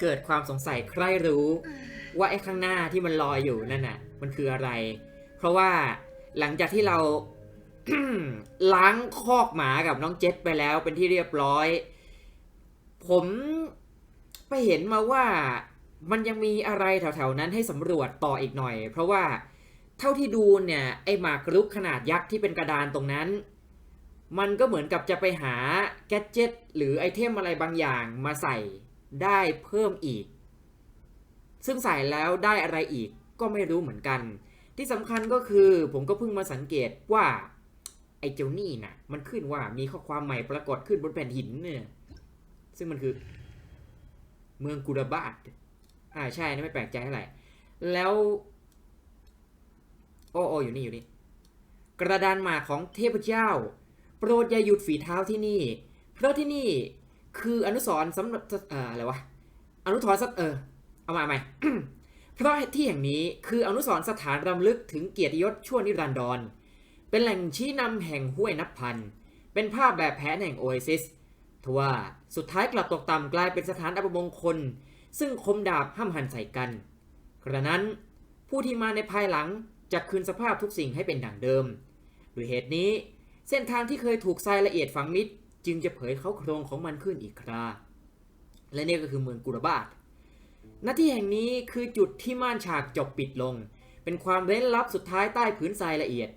เกิดความสงสัยใครรู้ว่าไอ้ข้างหน้าที่มันลอยอยู่นั่นน่ะ มันคืออะไร เพราะว่าหลังจากที่เรา ล้างคอกหมากับน้องเจ็ดไปแล้วเป็นที่เรียบร้อย ผมไปเห็นมาว่ามันยังมีอะไรแถวๆนั้นให้สำรวจต่ออีกหน่อย เพราะว่าเท่าที่ดูเนี่ยไอ้หมากรุกขนาดยักษ์ที่เป็นกระดานตรงนั้น มันก็เหมือนกับจะไปหาแกดเจิตหรือไอเทมอะไรบางอย่างมาใส่ ได้เพิ่มอีก ซึ่งใส่แล้วได้อะไรอีกก็ไม่รู้เหมือนกัน ที่สำคัญก็คือผมก็เพิ่งมาสังเกตว่า ไอ้เจ้านี่นะมันขึ้นว่ามีข้อความใหม่ปรากฏขึ้นบนแผ่นหินเนี่ยซึ่งมันคือ เมืองกุราบาตอ่าใช่นะไม่แปลกใจเท่าไหร่ แล้วโอ้โออยู่นี่อยู่นี่ กระดานหมากของเทพเจ้า โปรดอย่าหยุดฝีเท้าที่นี่ เพราะที่นี่ คืออนุสรสำหรับอ่ออะไรวะอนุทรสัเออเอามาใหม่เพราะที่แห่งนี้คืออนุสรสถานรำลึกถึงเกียรติยศชั่วนิรันดร เป็นแหล่งชี้นำแห่งห้วยนับพัน เป็นภาพแบบแผนแห่งโอเอซิสทว่าสุดท้ายกลับตกต่ำกลายเป็นสถานอัปมงคล ซึ่งคมดาบห้ำหันใส่กัน กระนั้นผู้ที่มาในภายหลังจะคืนสภาพทุกสิ่งให้เป็นดั่งเดิมด้วยเหตุนี้เส้นทางที่เคยถูกทรายละเอียดฝังมิด จึงจะเผยเขาโครงของมันขึ้นอีกครา และนี่ก็คือเมืองกุรบาตหน้าที่แห่งนี้คือจุดที่ม่านฉากจบปิดลง เป็นความเร้นลับสุดท้ายใต้ผืนทรายละเอียด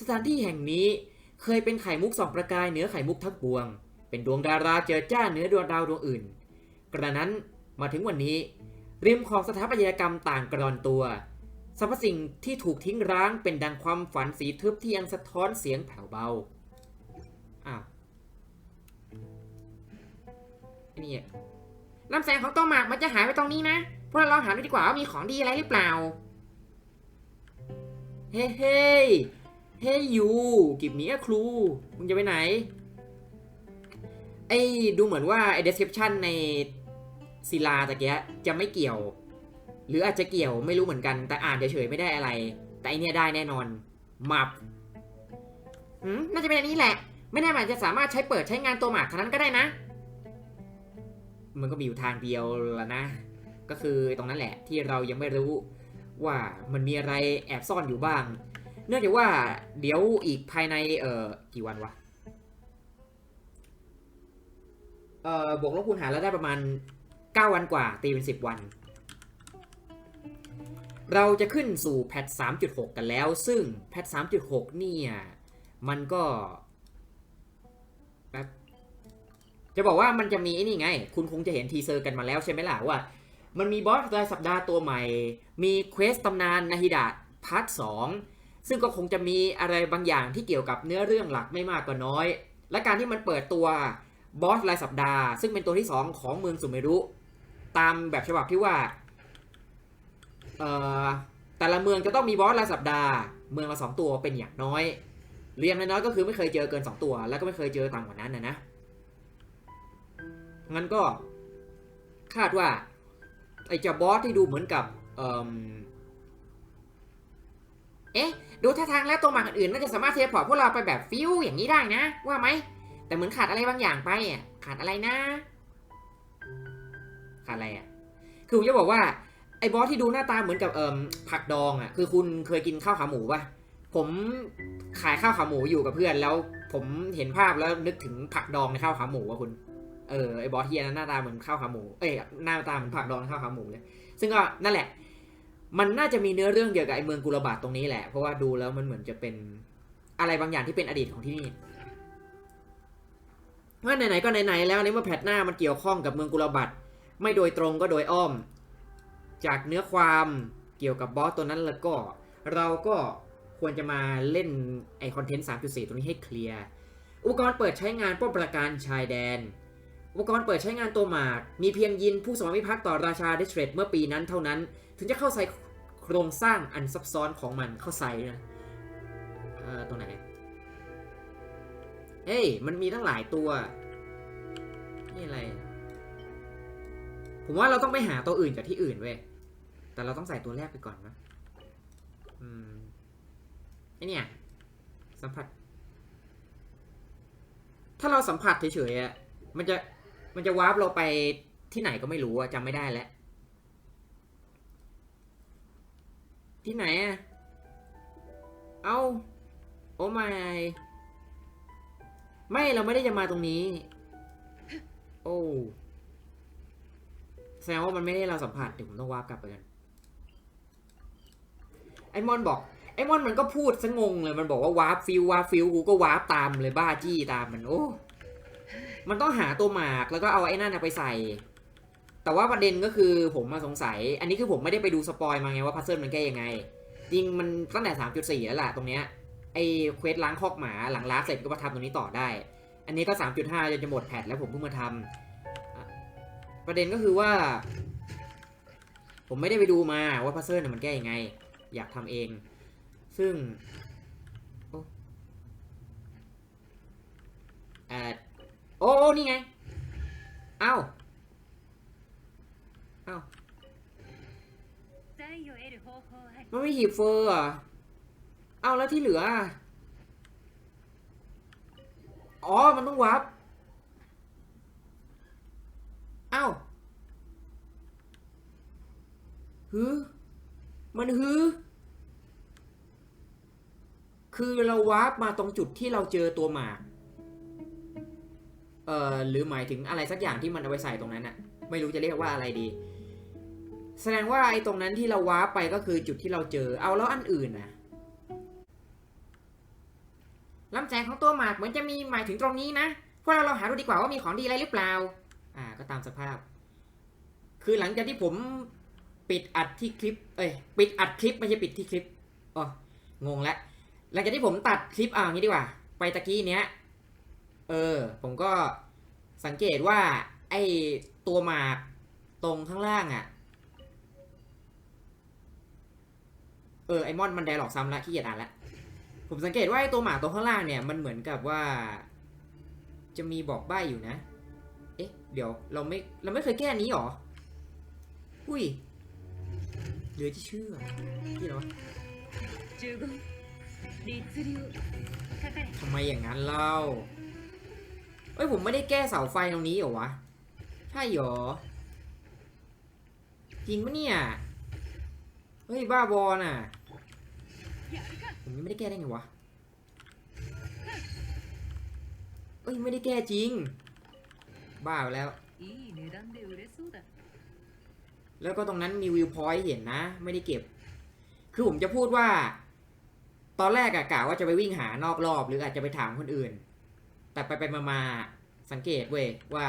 สถานที่แห่งนี้เคยเป็นไข่มุกสองประกายเหนือไข่มุกทั้งปวง เป็นดวงดาราเจิดจ้าเหนือดวงดาวดวงอื่น กระนั้นมาถึงวันนี้ริมของสถาปัตยกรรมต่างกรอนตัวสรรพสิ่งที่ถูกทิ้งร้างเป็นดังความฝันสีทึบที่ยังสะท้อนเสียงแผ่วเบาอ้าว นี่อะลำแสงของตัวหมากมันจะหายไปตรงนี้นะพวกเราลองหาดูดีกว่าว่ามีของดีอะไรหรือเปล่า เฮ้เฮ้เฮ้ยูกิบเมียครู มึงจะไปไหน ไอ้ดูเหมือนว่าไอ้ description ในศิลาตะเกียจะไม่เกี่ยว หรืออาจจะเกี่ยวไม่รู้เหมือนกัน แต่อ่านเฉยๆไม่ได้อะไร แต่อันเนี้ยได้แน่นอน มับหืมน่าจะเป็นอันนี้แหละ ไม่แน่อาจจะสามารถใช้เปิดใช้งานตัวหมากเท่านั้นก็ได้นะ มันก็มีอยู่ทางเดียวละนะ ก็คือตรงนั้นแหละที่เรายังไม่รู้ว่ามันมีอะไรแอบซ่อนอยู่บ้าง เนื่องจากว่าเดี๋ยวอีกภายในเอ่อกี่วันวะเอ่อบวกลบคูณหารแล้วได้ประมาณ 9 วันกว่า ตีเป็น 10 วัน เราจะขึ้นสู่แพท 3.6 กันแล้ว ซึ่งแพท 3.6 เนี่ย มันก็ จะบอกว่ามันจะมีไอ้นี่ไง คุณคงจะเห็นทีเซอร์กันมาแล้วใช่ไหมล่ะว่า มันมีบอสรายสัปดาห์ตัวใหม่ มีเควสตำนานนาฮิดะพาร์ท2ซึ่งก็คงจะมีอะไรบางอย่างที่เกี่ยวกับเนื้อเรื่องหลักไม่มากก็น้อย และการที่มันเปิดตัวบอสรายสัปดาห์ ซึ่งเป็นตัวที่ 2 ของเมืองสุเมรุ ตามแบบฉบับที่ว่าแต่ละเมืองจะต้องมีบอสรายสัปดาห์ เมืองละสองตัวเป็นอย่างน้อย เรียงน้อยๆก็คือไม่เคยเจอเกิน 2 ตัว แล้วก็ไม่เคยเจอต่ำกว่านั้นนะนะ งั้นก็คาดว่าไอ้เจ้าบอสที่ดูเหมือนกับ เอ่มเอ๊ะ ดูท่าทางแล้วตัวหมากอื่นน่าจะสามารถเทเลพอร์ตพวกเราไปแบบฟิวอย่างนี้ได้นะ ว่าไหม แต่เหมือนขาดอะไรบางอย่างไปอะ ขาดอะไรนะ ขาดอะไรอะ คือผมจะบอกว่าไอ้บอสที่ดูหน้าตาเหมือนกับเอ่มผักดองอะ คือคุณเคยกินข้าวขาหมูปะผมขายข้าวขาหมูอยู่กับเพื่อนแล้วผมเห็นภาพแล้วนึกถึงผักดองในข้าวขาหมูอะคุณ เออไอ้บอสเฮียนั้นหน้าตาเหมือนข้าวขาหมู เอ้ยหน้าตาเหมือนผักดองข้าวขาหมูเลย ซึ่งก็นั่นแหละ มันน่าจะมีเนื้อเรื่องเกี่ยวกับไอ้เมืองกุลบาตตรงนี้แหละ เพราะว่าดูแล้วมันเหมือนจะเป็นอะไรบางอย่างที่เป็นอดีตของที่นี่ว่าไหนๆก็ไหนๆแล้วในเมื่อแพทหน้ามันเกี่ยวข้องกับเมืองกุลบัตไม่โดยตรงก็โดยอ้อม จากเนื้อความเกี่ยวกับบอสตัวนั้นแล้วก็ เราก็ควรจะมาเล่นไอคอนเทนต์ 3.4ตรงนี้ให้เคลียร์ อุปกรณ์เปิดใช้งานป้องประการชายแดน อุปกรณ์เปิดใช้งานตัวหมาก มีเพียงยินผู้สมรวิพักษ์ต่อราชาเดสเทรดเมื่อปีนั้นเท่านั้น ถึงจะเข้าใส่โครงสร้างอันซับซ้อนของมันเข้าใส่นะเอ่อตรงไหนเฮ้ยมันมีตั้งหลายตัว นี่อะไร ผมว่าเราต้องไปหาตัวอื่นจากที่อื่นเว้ย แต่เราต้องใส่ตัวแรกไปก่อนนะอืมไอเนี่ย สัมผัส ถ้าเราสัมผัสเฉยๆอะมันจะ มันจะวาร์ปเราไปที่ไหนก็ไม่รู้อะจำไม่ได้แล้ว ที่ไหนอะเอาโอ้ไม่ไม่เราไม่ได้จะมาตรงนี้ โอ้แสดงว่ามันไม่ได้เราสัมผัสเดี๋ยวผมต้องวาร์ปกลับไปกันไอมอนบอกไอมอนมันก็พูดซะงงเลยมันบอกว่าวาร์ปฟิววาร์ปฟิวกูก็วาร์ปตามเลยบ้าจี้ตามมันโอ้ มันต้องหาตัวหมากแล้วก็เอาไอ้นั่นไปใส่ แต่ว่าประเด็นก็คือผมมาสงสัย อันนี้คือผมไม่ได้ไปดูสปอยมาไงว่าพัซเซิลมันแก้ยังไง จริงมันตั้งแต่ 3.4 แล้วล่ะตรงเนี้ยไอ้เควสล้างคอกหมาหลังล้างเสร็จก็มาทำตรงนี้ต่อได้ อันนี้ก็ 3.5จนจะหมดแพทแล้วผมเพิ่งมาทำประเด็นก็คือว่า ผมไม่ได้ไปดูมาว่าพัซเซิลมันแก้ยังไง อยากทำเอง ซึ่งโอ้เอ่อโอ้โอ้ นี่ไง เอาเอามันไม่หยิบเฟอร์อเอาแล้วที่เหลือ อ๋อ มันต้องวับเอ้าฮึมันฮึคือเราวาร์ปมาตรงจุดที่เราเจอตัวหมาก เอ่อหรือหมายถึงอะไรสักอย่างที่มันเอาไปใส่ตรงนั้นอะไม่รู้จะเรียกว่าอะไรดี แสดงว่าไอ้ตรงนั้นที่เราว้าไปก็คือจุดที่เราเจอเอาแล้วอันอื่นนะลำแสงของตัวหมากเหมือนจะมีหมายถึงตรงนี้นะพวกเราเราหาดูดีกว่าว่ามีของดีอะไรหรือเปล่า อ่าก็ตามสภาพ คือหลังจากที่ผมปิดอัดที่คลิป เอ้ยปิดอัดคลิปไม่ใช่ปิดที่คลิปอ๋องงแล้วหลังจากที่ผมตัดคลิปอ่างี้ดีกว่า ไปตะกี้เนี้ย เออ ผมก็สังเกตว่า ไอ้ตัวหมากตรงข้างล่างอะ่ะ เออไอมอนมันไดหลอกซ้ำละขี้เกียจอ่านละ ผมสังเกตว่าไอ้ตัวหมากตรงข้างล่างเนี่ย มันเหมือนกับว่า จะมีบอกใบ้อยู่นะ เอ๊ะ เดี๋ยวเราไม่เราไม่เคยแก้นี้หรอ อุ้ยเหลือที่เชื่อที่เราทำไมอย่างนั้นเล่า เอ้ยผมไม่ได้แก้เสาไฟตรงนี้เหรอวะ ใช่เหรอ จริงปะเนี่ย เฮ้ยบ้าบอลน่ะ ผมไม่ได้แก้ได้ไงวะ เอ้ยไม่ได้แก้จริง บ้าไปแล้ว แล้วก็ตรงนั้นมีวิวพอยต์เห็นนะ ไม่ได้เก็บ คือผมจะพูดว่า ตอนแรกอะกะว่าจะไปวิ่งหานอกรอบ หรืออาจจะไปถามคนอื่น แต่ไปไปมามาสังเกตเว้ยว่า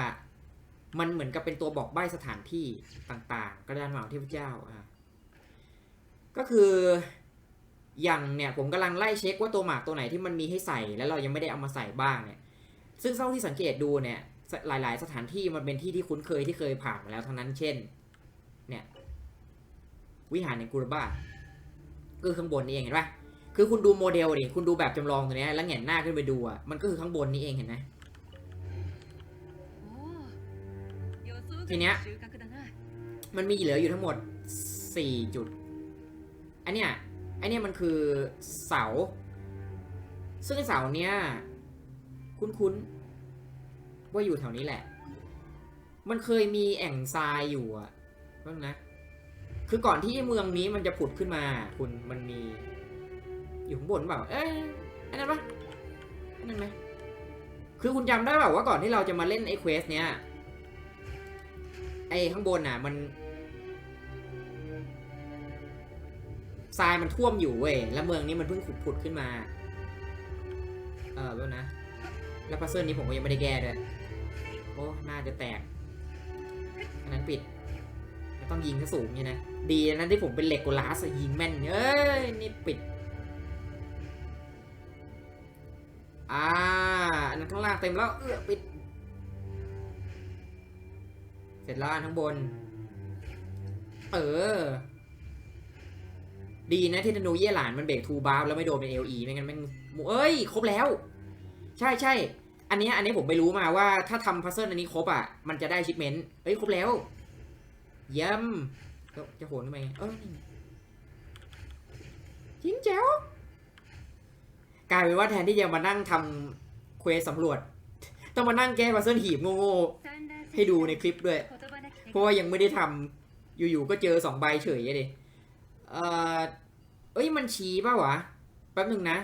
มันเหมือนกับเป็นตัวบอกใบ้สถานที่ต่างๆ กระดานหมาเทพเจ้าอะก็คืออย่างเนี่ยผมกำลังไล่เช็คว่าตัวหมากตัวไหนที่มันมีให้ใส่แล้วเรายังไม่ได้เอามาใส่บ้างเนี่ย ซึ่งเท่าที่สังเกตดูเนี่ยหลาย ๆ สถานที่มันเป็นที่ที่คุ้นเคยที่เคยผ่านมาแล้วทั้งนั้นเช่น เนี่ย วิหารในกูรบ้าก็คือข้างบนนี่เองเห็นปะ คือคุณดูโมเดลดิ คุณดูแบบจำลองตัวนี้แล้วเห็นหน้าขึ้นไปดูอะ มันก็คือข้างบนนี้เองเห็นไหม ทีเนี้ย มันมีเหลืออยู่ทั้งหมด 4 จุด อันเนี้ยอันเนี้ยมันคือเสา ซึ่งเสาเนี้ยคุ้นๆ ว่าอยู่แถวนี้แหละ มันเคยมีแอ่งทรายอยู่อะเพิ่งนะ คือก่อนที่เมืองนี้มันจะผุดขึ้นมา คุณมันมี อยู่ข้างบนเปล่าเอ้ยอันนั้นปะอันนั้นไหมคือคุณจำได้เปล่าว่าก่อนที่เราจะมาเล่นไอ้เควสเนี้ยไอ้ข้างบนน่ะมันทรายมันท่วมอยู่เว้ยแล้วเมืองนี้มันเพิ่งขุดผุดขึ้นมา เออแล้วนะ แล้วพัซเซิลนี้ผมก็ยังไม่ได้แก้ด้วยโอ้น่าจะแตก อันนั้นปิดต้องยิงซะสูงเนี่ยนะ ดีนะที่ผมเป็นเหล็กโกลาสยิงแม่น เอ้ย นี่ปิด อ่า อันนั้นข้างล่างเต็มแล้ว เออปิด เสร็จแล้วอันข้างบน เออ ดีนะที่ธนูเย่หลานมันเบรกทูบาร์แล้วไม่โดนเป็นเอลีไม่งั้นม่งเอ้ย ครบแล้ว ใช่ใช่ อันนี้อันนี้ผมไปรู้มาว่าถ้าทำพัซเซิลอันนี้ครบอะ มันจะได้ชิปเมนต์ เอ้ย ครบแล้ว เยี่ยมแล้วจะโหนทำไมเอ้ยนี่ไงจริงแจ๋ว กลายเป็นว่าแทนที่จะมานั่งทำเควสสำรวจ ต้องมานั่งแก้ปัซเซิลหีบโง่ๆให้ดูในคลิปด้วย เพราะว่ายังไม่ได้ทำอยู่ๆก็เจอสองใบเฉยเลยเออเอ้ยมันชี้ป่าวะแป๊บหนึ่งนะ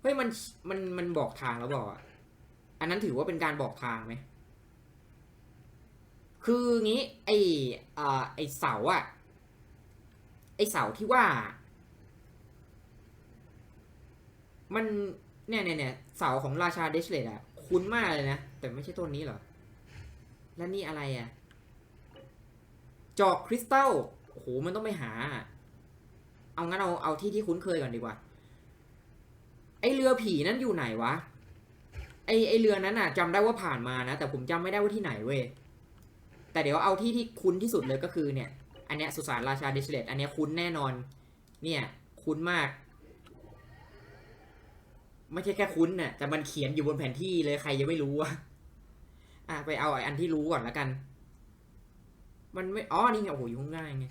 เฮ้ยมันมันมันบอกทางแล้วบอกอันนั้นถือว่าเป็นการบอกทางไหมคืองี้ ไออไอเสาอะไอเสาที่ว่า มันเนี่ยเนี่ยเนี่ยเสาของราชาเดชเลดอะคุ้นมากเลยนะ แต่ไม่ใช่ต้นนี้เหรอ แล้วนี่อะไรอะจอกคริสตัลโอ้โหมันต้องไปหา เอางั้นเอาเอาที่ที่คุ้นเคยก่อนดีกว่า ไอเรือผีนั้นอยู่ไหนวะ ไอไอเรือนั้นอะจำได้ว่าผ่านมานะ แต่ผมจำไม่ได้ว่าที่ไหนเว้ยแต่เดี๋ยวเอาที่ที่คุ้นที่สุดเลยก็คือเนี่ย อันเนี้ยสุสานราชาเดชเลตอันเนี้ยคุ้นแน่นอน เนี่ยคุ้นมาก ไม่ใช่แค่คุ้นน่ะแต่มันเขียนอยู่บนแผนที่เลยใครยังไม่รู้อะอะไปเอาไอ้อันที่รู้ก่อนแล้วกัน มันไม่อ๋อนี่ไงโอ้โหอยู่ข้างหน้าไง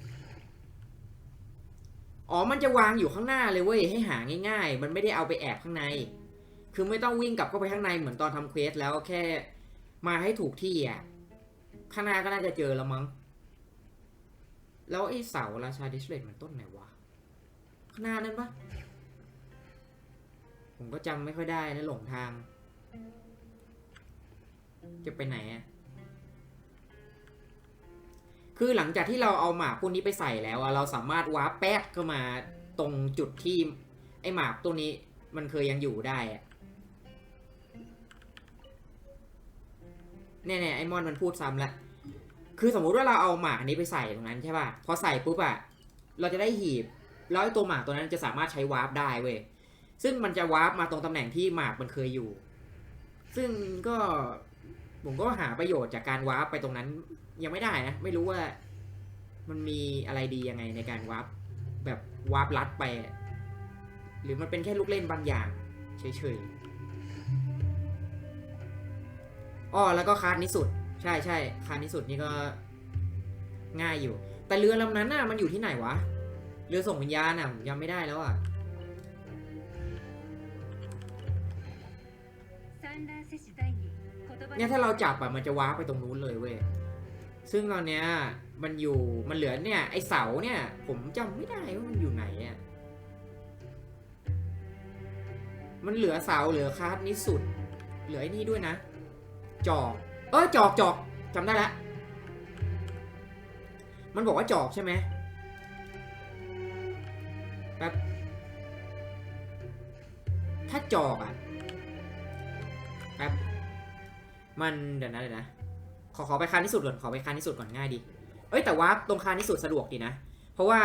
อ๋อ มันจะวางอยู่ข้างหน้าเลยเว้ยให้หาง่าย ๆ มันไม่ได้เอาไปแอบข้างใน คือไม่ต้องวิ่งกลับเข้าไปข้างในเหมือนตอนทำเควสแล้วแค่มาให้ถูกที่อะข้างหน้าก็น่าจะเจอแล้วมั้ง แล้วไอ้เสาราชาดิสเลตมันต้นไหนวะ ข้างหน้านั่นปะ ผมก็จำไม่ค่อยได้นะหลงทาง จะไปไหนอะคือหลังจากที่เราเอาหมากพวกนี้ไปใส่แล้วอะเราสามารถวาร์ปแป๊กเข้ามาตรงจุดที่ ไอหมากตัวนี้มันเคยยังอยู่ได้อะเนี่ยเนี่ยไอมอนมันพูดซ้ำละคือสมมุติว่าเราเอาหมากอันนี้ไปใส่ตรงนั้นใช่ป่ะพอใส่ปุ๊บอะเราจะได้หีบ แล้วไอตัวหมากตัวนั้นจะสามารถใช้วาร์ปได้เว้ย ซึ่งมันจะวาร์ปมาตรงตำแหน่งที่หมากมันเคยอยู่ ซึ่งก็ผมก็หาประโยชน์จากการวาร์ปไปตรงนั้น ยังไม่ได้นะ ไม่รู้ว่ามันมีอะไรดียังไงในการวาร์ปแบบวาร์ปลัดไป หรือมันเป็นแค่ลูกเล่นบางอย่างเฉยๆอ้อแล้วก็คาร์ดนิสุด ใช่ใช่คาร์ดนิสุดนี่ก็ง่ายอยู่ แต่เรือลำนั้นน่ะมันอยู่ที่ไหนวะ เรือส่งวิญญาณน่ะผมจำไม่ได้แล้วอะ เนี่ยถ้าเราจับอะมันจะว้าไปตรงนู้นเลยเว้ย ซึ่งตอนเนี้ยมันอยู่มันเหลือเนี่ยไอเสาเนี่ย ผมจำไม่ได้ว่ามันอยู่ไหนอะมันเหลือเสาเหลือคาร์ดนี้สุด เหลือไอ้นี่ด้วยนะ จอก เออจอกจอกจำได้ละ มันบอกว่าจอกใช่ไหมแป๊บถ้าจอกอะแป๊บ มันเดี๋ยวนะเดี๋ยวนะ ขอขอไปคานที่สุดก่อนขอไปคานที่สุดก่อนง่ายดี เอ้ยแต่วาร์ปตรงคานที่สุดสะดวกดีนะ เพราะว่า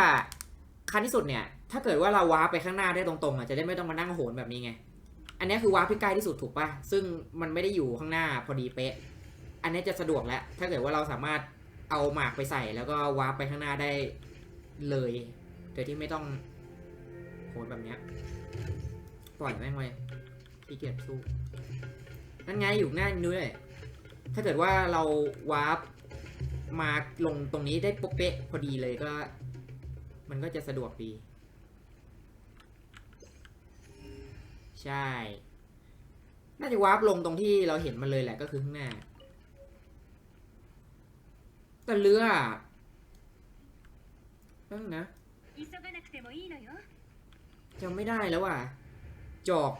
คานที่สุดเนี่ย ถ้าเกิดว่าเราวาร์ปไปข้างหน้าได้ตรงๆอะจะได้ไม่ต้องมานั่งโหนแบบนี้ไง อันนี้คือวาร์ปที่ใกล้ที่สุดถูกปะซึ่งมันไม่ได้อยู่ข้างหน้าพอดีเป๊ะ อันนี้จะสะดวกแล้ว ถ้าเกิดว่าเราสามารถเอาหมากไปใส่แล้วก็วาร์ปไปข้างหน้าได้เลย โดยที่ไม่ต้องโหนแบบเนี้ยปล่อยแม่งไว้ขี้เกียจสู้ นั่นไงอยู่หน้านู้นเลยถ้าเกิดว่าเราวาร์ปมาลงตรงนี้ได้ป๊บเป๊ะพอดีเลยก็ มันก็จะสะดวกดี ใช่ น่าจะวาร์ปลงตรงที่เราเห็นมันเลยแหละก็คือข้างหน้า แต่เรือนั่งนะจำไม่ได้แล้วอะ จอก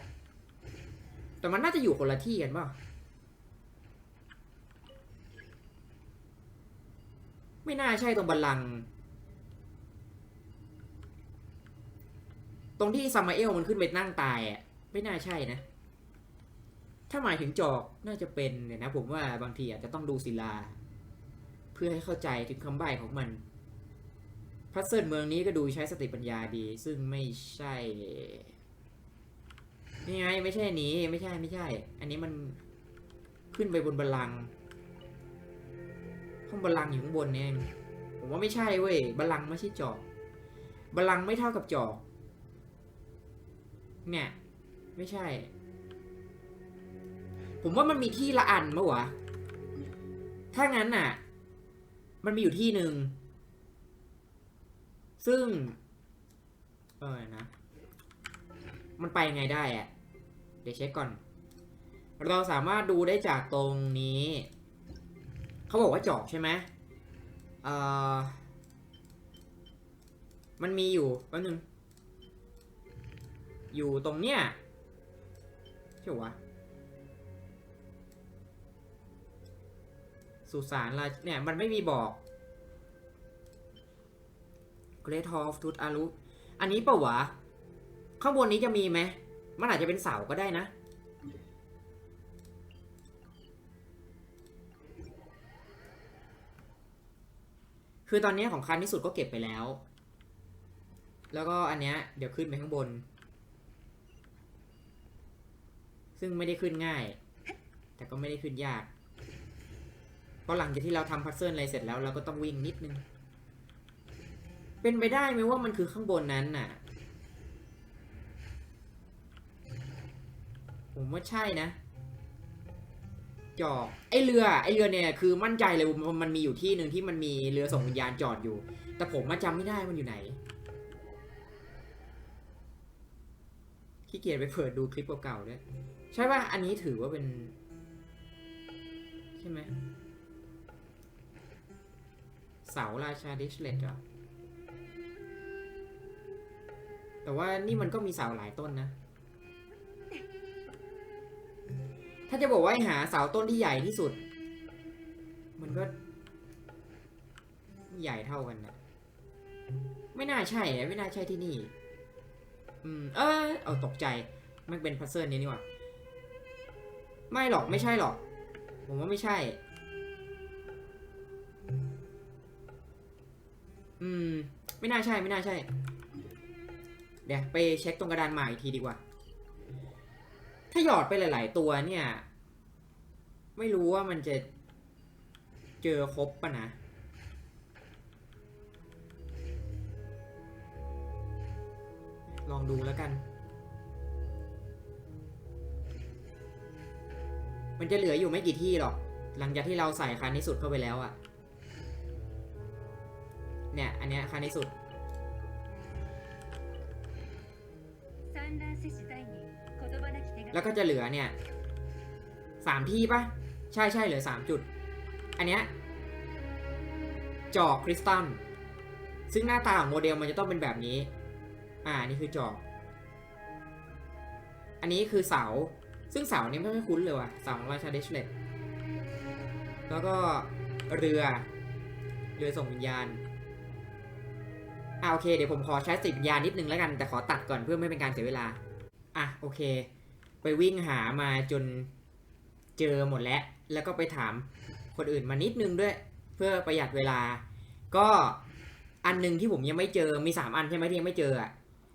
แต่มันน่าจะอยู่คนละที่กันเปล่าไม่น่าใช่ตรงบัลลังก์ตรงที่ซามาเอลมันขึ้นไปนั่งตายอะ ไม่น่าใช่นะ ถ้าหมายถึงจอกน่าจะเป็นเนี่ยนะ ผมว่าบางทีอาจจะต้องดูศิลา เพื่อให้เข้าใจถึงคำใบ้ของมัน พัซเซิลเมืองนี้ก็ดูใช้สติปัญญาดี ซึ่งไม่ใช่ นี่ไงไม่ใช่อันนี้ไม่ใช่ไม่ใช่ อันนี้มันขึ้นไปบนบัลลังก์ห้องบัลลังก์อยู่ข้างบนเนี่ยผมว่าไม่ใช่เว้ยบัลลังก์ไม่ใช่จอกบัลลังก์ไม่เท่ากับจอกเนี่ย ไม่ใช่ ผมว่ามันมีที่ละอันมั้วะถ้างั้นน่ะ มันมีอยู่ที่หนึ่งซึ่ง เออนะ มันไปยังไงได้อะ เดี๋ยวเช็คก่อน เราสามารถดูได้จากตรงนี้ เขาบอกว่าจอกใช่ไหมเอ่อ มันมีอยู่แป๊บนึง อยู่ตรงเนี้ยใช่ปะวะสุสานราเนี่ย มันไม่มีบอก Great Hall of Tooth อารุอันนี้เปล่าวะ ข้างบนนี้จะมีไหม มันอาจจะเป็นเสาก็ได้นะ คือตอนนี้ของคันที่สุดก็เก็บไปแล้ว แล้วก็อันเนี้ยเดี๋ยวขึ้นไปข้างบน ซึ่งไม่ได้ขึ้นง่าย แต่ก็ไม่ได้ขึ้นยาก เพราะหลังจากที่เราทำพัซเซิลอะไรเสร็จแล้วเราก็ต้องวิ่งนิดนึง เป็นไปได้ไหมว่ามันคือข้างบนนั้นน่ะ ผมว่าใช่นะ จอกไอเรือไอเรือเนี่ยคือมั่นใจเลยมันมีอยู่ที่หนึ่งที่มันมีเรือส่งวิญญาณจอดอยู่ แต่ผมมาจำไม่ได้มันอยู่ไหนขี้เกียจไปเปิดดูคลิปเก่าๆด้วยใช่ป่ะอันนี้ถือว่าเป็น ใช่ไหมเสาราชาดิชเลตเหรอแต่ว่านี่มันก็มีเสาหลายต้นนะ ถ้าจะบอกว่าให้หาเสาต้นที่ใหญ่ที่สุด มันก็ ใหญ่เท่ากันนะไม่น่าใช่ไม่น่าใช่ที่นี่ อืม เออเอาตกใจ มันเป็นพัซเซิลนี้นี่หว่าไม่หรอกไม่ใช่หรอก ผมว่าไม่ใช่ อืม ไม่น่าใช่ไม่น่าใช่ เดี๋ยวไปเช็คตรงกระดานใหมากอีกทีดีกว่า ถ้าหยอดไปหลาย ๆ ตัวเนี่ย ไม่รู้ว่ามันจะเจอครบปะนะลองดูแล้วกัน มันจะเหลืออยู่ไม่กี่ที่หรอก หลังจากที่เราใส่คันที่สุดเข้าไปแล้วอะเนี่ย อันเนี้ยคันที่สุด แล้วก็จะเหลือเนี่ยสามที่ปะใช่ใช่เหลือสามจุด อันเนี้ยจอกคริสตัลซึ่งหน้าตาของโมเดลมันจะต้องเป็นแบบนี้ อ่านี่คือจอก อันนี้คือเสา ซึ่งเสานี้ไม่ค่อยคุ้นเลยว่ะเสาของราชาเดชเลตแล้วก็เรือ เรือส่งวิญญาณอ่าโอเค เดี๋ยวผมขอใช้สติวิญญาณนิดนึงแล้วกัน แต่ขอตัดก่อนเพื่อไม่เป็นการเสียเวลา อะโอเค ไปวิ่งหามาจนเจอหมดแล้ว แล้วก็ไปถามคนอื่นมานิดนึงด้วย เพื่อประหยัดเวลา ก็อันหนึงที่ผมยังไม่เจอมีสามอันใช่ไหมที่ยังไม่เจออะ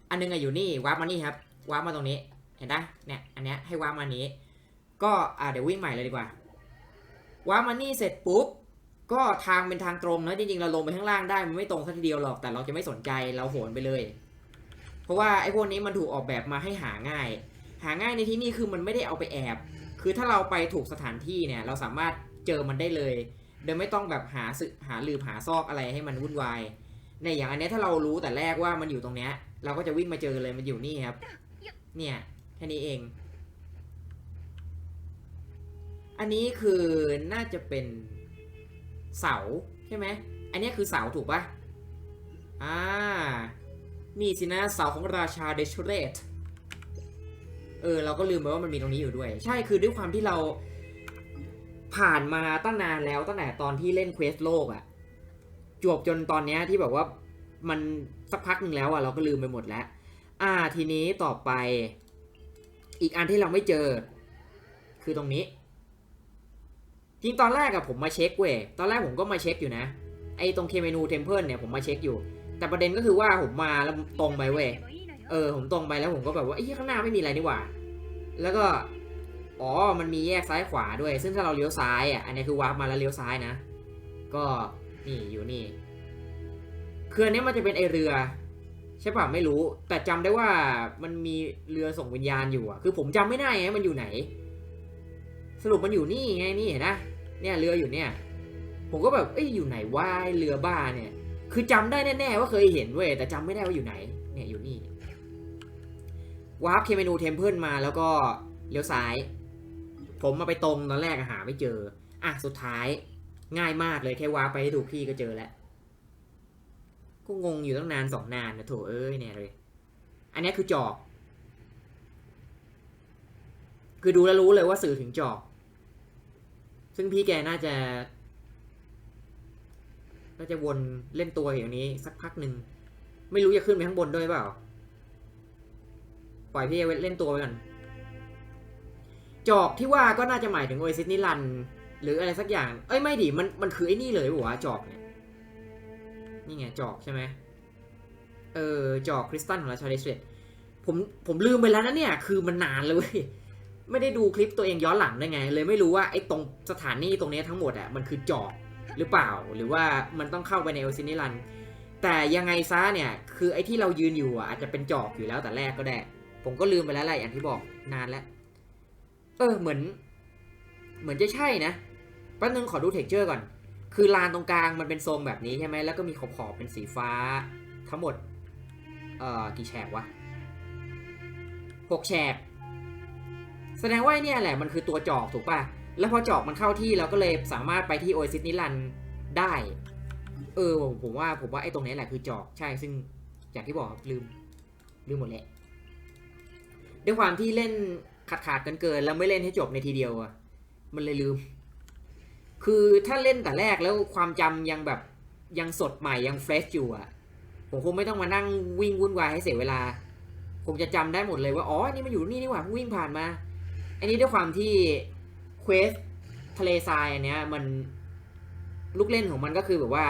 อันหนึงอะอยู่นี่วาร์ปมานี่ครับวาร์ปมาตรงนี้ เห็นปะเนี่ยอันเนี้ยให้วาร์ปมานี้ ก็อ่าเดี๋ยววิ่งใหม่เลยดีกว่าวาร์ปมานี่เสร็จปุ๊บก็ทางเป็นทางตรงนะจริงๆเราลงไปข้างล่างได้มันไม่ตรงสักทีเดียวหรอกแต่เราจะไม่สนใจเราโหนไปเลย เพราะว่าไอ้พวกนี้มันถูกออกแบบมาให้หาง่าย หาง่ายในที่นี่คือมันไม่ได้เอาไปแอบ คือถ้าเราไปถูกสถานที่เนี่ย เราสามารถเจอมันได้เลย โดยไม่ต้องแบบหาสึหาลืมหาซอกอะไรให้มันวุ่นวายในอย่างอันเนี้ยถ้าเรารู้แต่แรกว่ามันอยู่ตรงเนี้ย เราก็จะวิ่งมาเจอเลยมันอยู่นี่ครับ เนี่ยแค่นี้เอง อันนี้คือน่าจะเป็นเสาใช่ไหม อันนี้คือเสาถูกป่ะ อ่า นี่สินะเสาของราชาเดชเรต เออเราก็ลืมไปว่ามันมีตรงนี้อยู่ด้วย ใช่คือด้วยความที่เราผ่านมาตั้งนานแล้วตั้งแต่ตอนที่เล่นเควสโลกอะจวบจนตอนเนี้ยที่แบบว่ามันสักพักหนึ่งแล้วอะเราก็ลืมไปหมดแล้ว อ่าทีนี้ต่อไป อีกอันที่เราไม่เจอ คือตรงนี้จริงตอนแรกอะผมมาเช็คเว้ยตอนแรกผมก็มาเช็คอยู่นะไอ้ตรงเคเมนูเทมเพิลเนี่ยผมมาเช็คอยู่ แต่ประเด็นก็คือว่าผมมาแล้วตรงไปเว้ย เออผมตรงไปแล้วผมก็แบบว่าไอ้ข้างหน้าไม่มีอะไรนี่หว่า แล้วก็ อ๋อ มันมีแยกซ้ายขวาด้วย ซึ่งถ้าเราเลี้ยวซ้ายอะ อันนี้คือวาร์ปมาแล้วเลี้ยวซ้ายนะ ก็นี่อยู่นี่ คืออันนี้มันจะเป็นไอเรือใช่ป่ะไม่รู้ แต่จำได้ว่ามันมีเรือส่งวิญญาณอยู่อะ คือผมจำไม่ได้ไงมันอยู่ไหน สรุปมันอยู่นี่ไงนี่เห็นนะ เนี่ยเรืออยู่เนี่ย ผมก็แบบเอ้ยอยู่ไหนว่าเรือบ้าเนี่ย คือจำได้แน่ๆว่าเคยเห็นเว้ยแต่จำไม่ได้ว่าอยู่ไหน เนี่ยอยู่นี่ วาร์ปเคเมนูเทมเพิลมาแล้วก็เลี้ยวซ้าย ผมมาไปตรงตอนแรกอะหาไม่เจอ อะสุดท้ายง่ายมากเลยแค่วาร์ปไปให้ถูกที่ก็เจอแล้วก็งงอยู่ตั้งนานสองนานนะโถเอ้ยเนี่ยเลย อันนี้คือจอก คือดูแล้วรู้เลยว่าสื่อถึงจอก ซึ่งพี่แกน่าจะน่าจะวนเล่นตัวอย่างนี้สักพักหนึ่ง ไม่รู้จะขึ้นไปข้างบนด้วยเปล่า ปล่อยพี่เล่นตัวไปก่อน จอกที่ว่าก็น่าจะหมายถึงโอเอซิสนิรัน หรืออะไรสักอย่าง เอ้ยไม่ดิมันมันคือไอ้นี่เลยหัวะจอกเนี่ย นี่ไงจอกใช่ไหมเออจอกคริสตัลของราชาเลสเวตผมผมลืมไปแล้วนะเนี่ย คือมันนานเลย ไม่ได้ดูคลิปตัวเองย้อนหลังได้ไง เลยไม่รู้ว่าไอ้ตรงสถานีตรงนี้ทั้งหมดอะมันคือจอกหรือเปล่า หรือว่ามันต้องเข้าไปในโอซินิรันแต่ยังไงซะเนี่ย คือไอ้ที่เรายืนอยู่อะอาจจะเป็นจอกอยู่แล้วแต่แรกก็ได้ ผมก็ลืมไปแล้วแหละอย่างที่บอกนานแล้ว เออเหมือน เหมือนจะใช่นะแป๊บนึงขอดูเท็กเจอร์ก่อน คือลานตรงกลางมันเป็นทรงแบบนี้ใช่ไหมแล้วก็มีขอบขอบๆเป็นสีฟ้า ทั้งหมด เอ่อกี่แฉกวะหกแฉกแสดงว่าเนี่ยแหละมันคือตัวจอกถูกป่ะ แล้วพอจอกมันเข้าที่เราก็เลยสามารถไปที่โอซิสนิรันได้ เออผมว่าผมว่าไอ้ตรงนี้แหละคือจอกใช่ซึ่งอย่างที่บอกลืม ลืมหมดแหละ ด้วยความที่เล่นขาดขาดกันเกินแล้วไม่เล่นให้จบในทีเดียวอะมันเลยลืม คือถ้าเล่นแต่แรกแล้วความจำยังแบบยังสดใหม่ยังเฟรชอยู่อะผมคงไม่ต้องมานั่งวิ่งวุ่นวายให้เสียเวลา คงจะจำได้หมดเลยว่าอ๋อนี่มันอยู่นี่นี่หว่าวิ่งผ่านมา อันนี้ด้วยความที่เควสทะเลทรายอันเนี้ยมันลูกเล่นของมันก็คือแบบว่า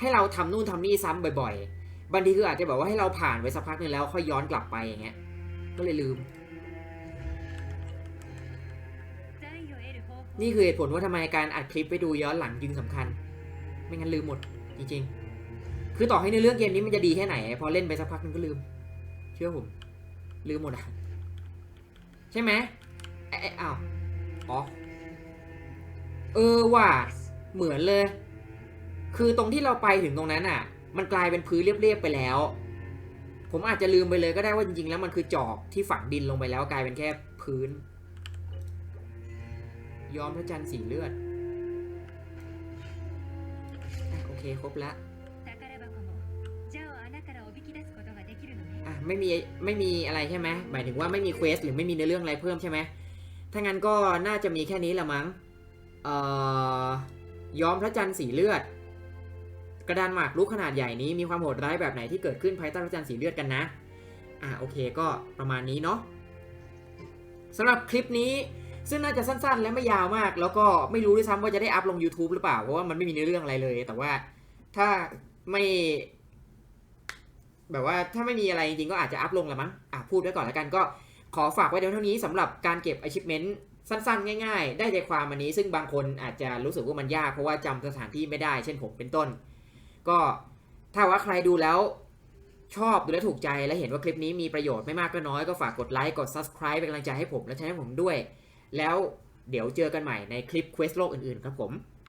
ให้เราทำนู่นทำนี่ซ้ำบ่อย ๆบางทีคืออาจจะแบบว่าให้เราผ่านไปสักพักหนึงแล้วค่อยย้อนกลับไปอย่างเงี้ย ก็เลยลืม นี่คือเหตุผลว่าทำไมการอัดคลิปไปดูย้อนหลังจึงสำคัญ ไม่งั้นลืมหมด จริงๆ คือต่อให้ในเรื่องเกมนี้มันจะดีแค่ไหน พอเล่นไปสักพักมันก็ลืม เชื่อผม ลืมหมดอะ ใช่ไหมเอ้อ้าอ๋อ เออว่า เหมือนเลย คือตรงที่เราไปถึงตรงนั้นอะ มันกลายเป็นพื้นเรียบๆไปแล้ว ผมอาจจะลืมไปเลยก็ได้ว่าจริงๆแล้วมันคือจอกที่ฝังดินลงไปแล้วกลายเป็นแค่พื้นยอมพระจันทร์สีเลือด โอเคครบละไม่มีไม่มีอะไรใช่ไหมหมายถึงว่าไม่มีเควสหรือไม่มีในเรื่องอะไรเพิ่มใช่ไหมถ้างั้นก็น่าจะมีแค่นี้ละมั้งเอ่อยอมพระจันทร์สีเลือด กระดานหมากรุกขนาดใหญ่นี้มีความโหดร้ายแบบไหนที่เกิดขึ้นภายใต้พระจันทร์สีเลือดกันนะ อะโอเคก็ประมาณนี้เนาะสำหรับคลิปนี้ซึ่งน่าจะสั้นๆ และไม่ยาวมาก แล้วก็ไม่รู้ด้วยซ้ำว่าจะได้อัพลง YouTube หรือเปล่า เพราะว่ามันไม่มีในอเรื่องอะไรเลย แต่ว่าถ้าไม่ แบบว่าถ้าไม่มีอะไรจริงๆก็อาจจะอัพลงละมั้งอะพูดไว้ก่อนแล้วกันก็ขอฝากไว้เดี๋ยวเท่านี้สำหรับการเก็บ achievement สั้นๆ ง่ายๆ ได้ใจความอันนี้ ซึ่งบางคนอาจจะรู้สึกว่ามันยากเพราะว่าจำสถานที่ไม่ได้ เช่นผมเป็นต้น ก็ถ้าว่าใครดูแล้วชอบดูแล้วถูกใจและเห็นว่าคลิปนี้มีประโยชน์ไม่มากก็น้อยก็ฝากกดไลค์กด subscribe เป็นกำลังใจให้ผมและช่องผมด้วย แล้วเดี๋ยวเจอกันใหม่ในคลิป Quest โลกอื่นๆครับผม